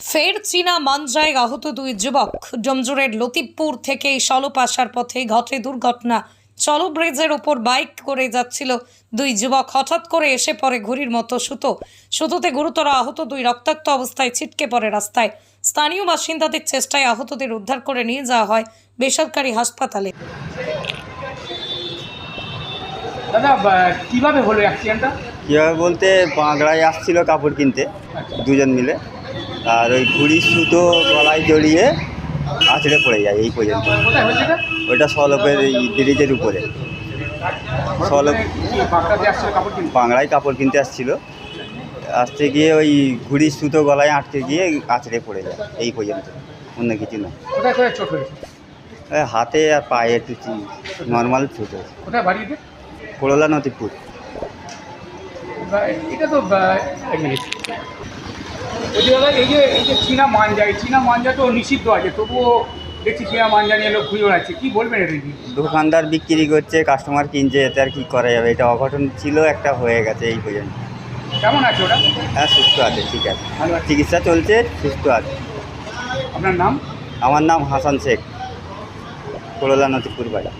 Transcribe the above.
ফের চীনা মানজায় আহত দুই যুবক। ডমজুরের লতিফপুর থেকে সলপ আসার পথে ঘটে দুর্ঘটনা। চলো ব্রিজের ওপর বাইক করে যাচ্ছিল দুই যুবক। হঠাৎ করে এসে পড়ে ঘুড়ির মতো সুতো। সুতোতে গুরুতর আহত দুই রক্তাক্ত অবস্থায় ছিটকে পড়ে রাস্তায়। স্থানীয় বাসিন্দাদের চেষ্টায় আহতদের উদ্ধার করে নিয়ে যাওয়া হয় বেসরকারি হাসপাতালে। দাদা কীভাবে হলো অ্যাক্সিডেন্টটা কীভাবে বলতে বাঁকড়ায় আসছিল কাপড় কিনতে দুজন মিলে। আর ওই ঘুড়ির সুতো গলায় জড়িয়ে আছড়ে পড়ে যায় এই পর্যন্ত। হয়েছে ওইটা সলপের এই ব্রিজের উপরে। সলপ বাংলায় কাপড় কিনতে আসছিল। আসতে গিয়ে ওই ঘুড়ির সুতো গলায় আটকে গিয়ে আছড়ে পড়ে যায় এই পর্যন্ত। অন্য কিছু না। হয়েছে? হাতে আর পায়ে একটু নর্মাল ছুটো বাড়িতে পড়লা নতিপুর এটা? তো বলছি দাদা এই যে এই যে চীনা মাঞ্জা এই চীনা মাঞ্জা তো নিষিদ্ধ আছে তবুও দেখছি চীনা মাঞ্জা নিয়ে লোক ঘুরে বেড়াচ্ছে। কী বলবেন এটা কি দোকানদার বিক্রি করছে কাস্টমার কিনছে এতে আর কি করা যাবে? এটা অঘটন ছিল একটা হয়ে গেছে এই পর্যন্ত। কেমন আছে ওটা হ্যাঁ সুস্থ আছে ঠিক আছে। ভালো চিকিৎসা চলছে সুস্থ আছে। আপনার নাম? আমার নাম হাসান শেখ করলা নতিপুর বাড়ি